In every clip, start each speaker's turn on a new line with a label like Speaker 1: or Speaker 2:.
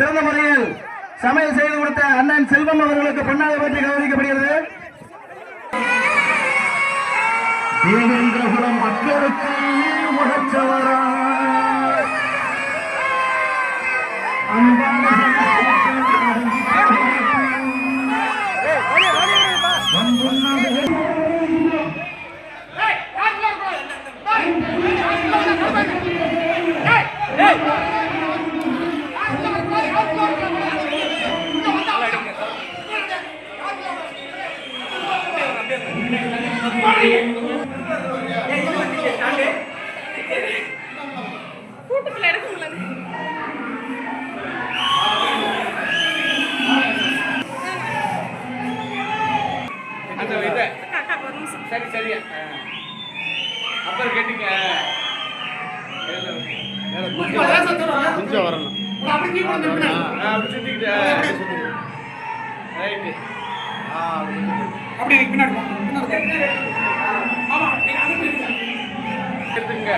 Speaker 1: சிறந்த முறையில் சமையல் செய்து கொடுத்த அண்ணன் செல்வம் அவர்களுக்கு பொன்னாக பற்றி கௌரவிக்கப்படுகிறது. தேவேந்திரகுலம் மக்களுக்கு உழைச்சவரா
Speaker 2: நிமிஷம்
Speaker 3: சரி. சரி ஆ. அப்புறம் கேட்டீங்க
Speaker 4: கொஞ்சம் வரணும்
Speaker 3: அப்படி
Speaker 4: பின்னாடி. ஆமா நீங்க அனுப்பி
Speaker 3: எடுத்துங்க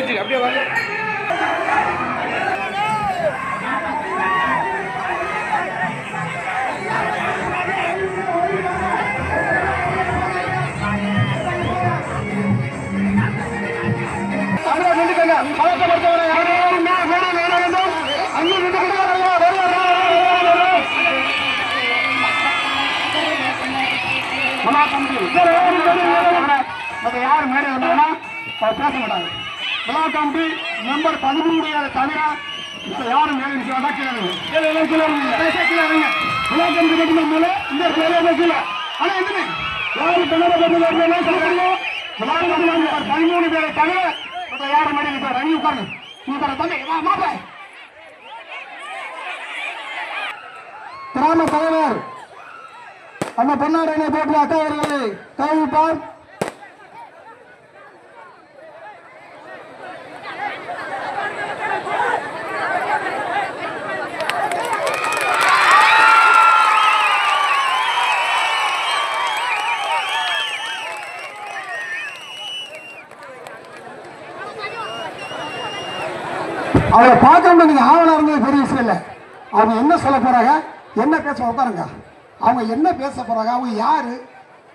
Speaker 3: நேர ஸ்டேஜுக்கு அப்படியே வாங்க.
Speaker 1: தமிழக பழக்கப்படுத்தவரை யாரும் அங்கே நின்று யார் மேலே வந்தாங்கன்னா பேச மாட்டாங்க. விழா கமிட்டி மெம்பர் பதிமூணு தவிர இப்ப யாரும் மேலே நிற்க வேண்டாம் கீழே இருங்க. கீழே எல்லாம் கீழே இருங்க. கடைசியா கீழே இருங்க. விழா கமிட்டி மட்டும் மேலே இந்த பேரே கீழே. ஆனா என்னது? யாரு தமிழக கமிட்டி சொல்லுங்க விழா கமிட்டி மெம்பர் பதிமூணு பேரை தவிர யாரும் வேண்டாம். நீ உட்காருங்க நீ உட்கார தம்பி மாப்பிள்ளை கிராம தலைவர் அந்த பொன்னாடையை போட்டு அக்கா அவர்களை. கைவிட்டார் அவங்க என்ன சொல்ல போறாங்க? என்ன பேச உட்காருங்க அவங்க என்ன பேச போறாங்க? அவங்க யாரு?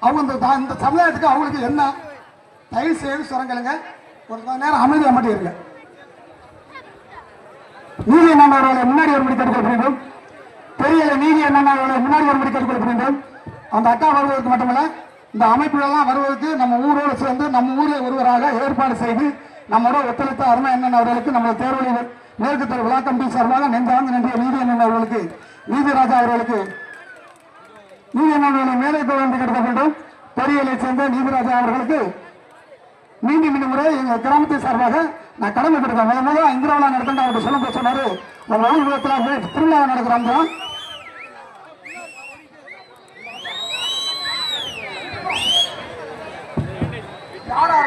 Speaker 1: அவங்க இந்த இந்த சமுதாயத்துக்கு அவங்களுக்கு என்ன? தயவு செய்து சுரங்கலுங்க ஒரு நேரம் அமைதியாக மட்டும் இருங்க. நீதி அண்ணன் அவர்களை முன்னாடி வரும்படி கேட்டுக்கொள்ள வேண்டும் பெரிய நீதி அண்ணன் அவர்களை முன்னாடி வரும்படி கேட்டுக்கொள்ள வேண்டும் அந்த அக்கா வருவதற்கு மட்டுமல்ல இந்த அமைப்புகளெல்லாம் வருவதற்கு நம்ம ஊரோடு சேர்ந்து நம்ம ஊரில் ஒருவராக ஏற்பாடு செய்து நம்மளோட ஒத்துழைத்த அருமை அண்ணன் அவர்களுக்கு நம்ம தேர்வழி மேற்கு தெரு விழா கமிட்டி சார்பாக நெஞ்சார்ந்து நன்றிய நீதி அவர்களுக்கு நீதிராஜா அவர்களுக்கு நீதி அவர்களை மேலே கொண்டு வந்து கேட்க வேண்டும் பொறியியலை சேர்ந்த நீதிராஜா அவர்களுக்கு மீண்டும் மீண்டும் முறை எங்கள் கிராமத்தை சார்பாக நான் கடமை கொடுத்தேன் முதல் முதல்ல இந்திராவிழா நடத்தேன் அவர்கிட்ட சொல்ல சொன்னார். உங்க ஊர் விதத்தில் திருவிழா நடக்கிறாங்க யாரா?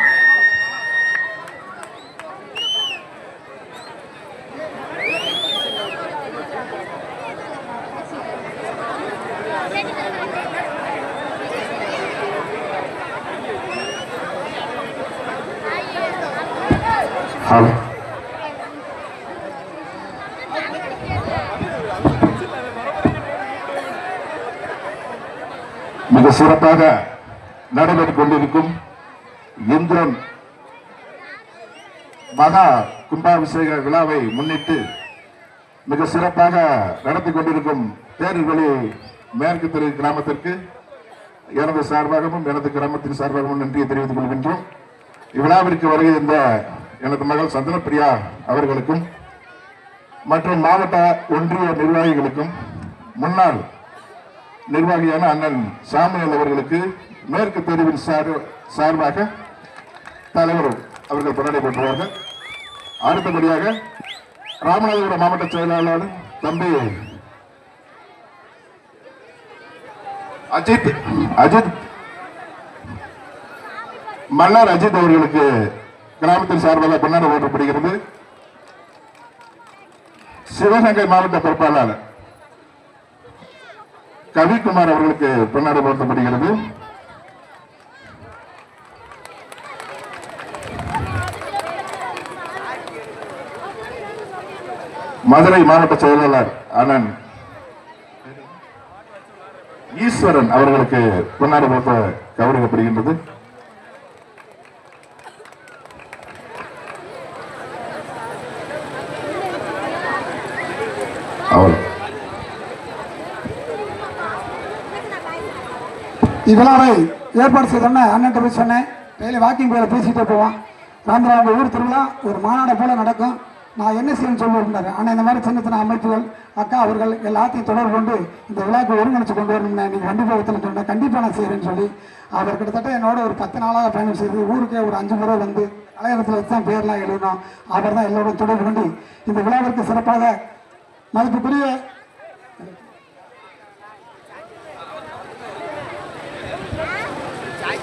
Speaker 5: மிக சிறப்பாக நடைபெற்றுக் கொண்டிருக்கும் இந்திரன் மகா கும்பாபிஷேக விழாவை முன்னிட்டு மிக சிறப்பாக நடத்தி கொண்டிருக்கும் தேர்வழி மேற்கு தெரு கிராமத்திற்கு எனது சார்பாகவும் எனது கிராமத்தின் சார்பாகவும் நன்றியை தெரிவித்துக் கொள்கின்றோம். இவ்விழாவிற்கு வருகின்ற எனது மகள் சந்தனப்பிரியா அவர்களுக்கும் மற்றும் மாவட்ட ஒன்றிய நிர்வாகிகளுக்கும் முன்னாள் நிர்வாகியான அண்ணன் சாமியல் அவர்களுக்கு மேற்கு தெருவின் சார் சார்பாக தலைவர் அவர்கள் கொண்டாடி பெற்றுள்ளார்கள் அடுத்தபடியாக ராமநாதபுரம் மாவட்ட செயலாளர் தம்பி அஜித் அஜித் மன்னர் அஜித் அவர்களுக்கு கிராமத்தின் சார்பாக பொன்னாடை போற்றப்படுகிறது சிவகங்கை மாவட்ட பொறுப்பாளர் கவிக்குமார் அவர்களுக்கு பின்னாடி போற்றப்படுகிறது மதுரை மாவட்ட செயலாளர் அண்ணன் ஈஸ்வரன் அவர்களுக்கு பின்னாடி போட்ட கௌரவிக்கப்படுகின்றது அவர்
Speaker 1: இவ்விழாவை ஏற்பாடு செய்தோன்னே அண்ணன் போய் சொன்னேன். டெய்லி வாக்கிங் போய் பேசிட்டே போவான். ராமராவ அவங்க ஊர் திருவிழா ஒரு மாநாடு போல நடக்கும். நான் என்ன செய்யணும்னு சொல்லியிருந்தாரு ஆனால் இந்த மாதிரி சின்ன சின்ன அமைப்புகள் அக்கா அவர்கள் எல்லாத்தையும் தொடர்பு கொண்டு இந்த விழாக்கு ஒருங்கிணைச்சு கொண்டு வரணும்னு நீங்கள் வண்டி போகத்தில் சொன்னேன். கண்டிப்பாக நான் செய்கிறேன்னு சொல்லி அவர் கிட்டத்தட்ட என்னோட ஒரு பத்து நாளாக பயணம் செய்து ஊருக்கே ஒரு அஞ்சு முறை வந்து கலையரத்தில் வச்சு தான் பேர்லாம் எழுதணும் அவர் தான் எல்லோரும் தொடர்பு கொண்டு இந்த விழாவிற்கு சிறப்பாக மதிப்புக்குரிய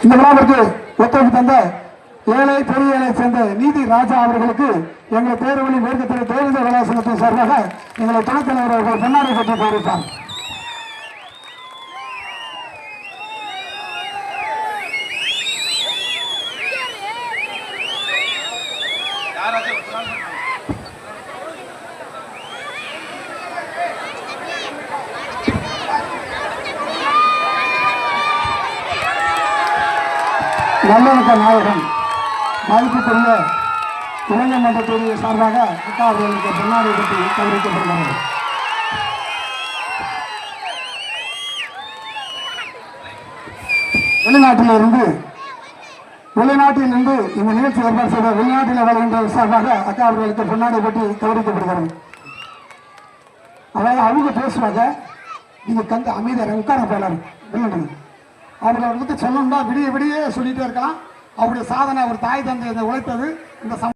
Speaker 1: இந்த விழாவிற்கு ஒத்துழைப்பு தந்த ஏழை பெரிய ஏழை சேர்ந்த நீதி ராஜா அவர்களுக்கு எங்கள் பேரவழி மேற்கு தெரு தேர்தல் விழா சார்பாக எங்களை துணைத் தலைவர் அவர்கள் பெண்ணாரை பற்றி தெரிவித்தார் நல்லிணக்க நாயகன் மதிப்புக்குரிய இளைஞர் மன்றத்துடைய சார்பாக அக்கா அவர்களுக்கு பின்னாடி பற்றி கௌரவிக்கப்படுகிறது. வெளிநாட்டிலிருந்து வெளிநாட்டிலிருந்து வெளிநாட்டில் இருந்து இந்த நிகழ்ச்சி ஏற்பாடு செய்த வெளிநாட்டில் வருகின்ற சார்பாக அக்கா அவர்களுக்கு பின்னாடி பற்றி கௌரவிக்கப்படுகிறது. அதாவது அவங்க பேசுவாங்க நீங்கள் கந்து அமைதியாக உட்கார போலாரு வெளிநாடு அவர்களை வந்து சொல்லணும்னா விடிய விடிய சொல்லிட்டே இருக்கலாம். அவருடைய சாதனை அவர் தாய் தந்தை இதை உழைத்தது. இந்த சம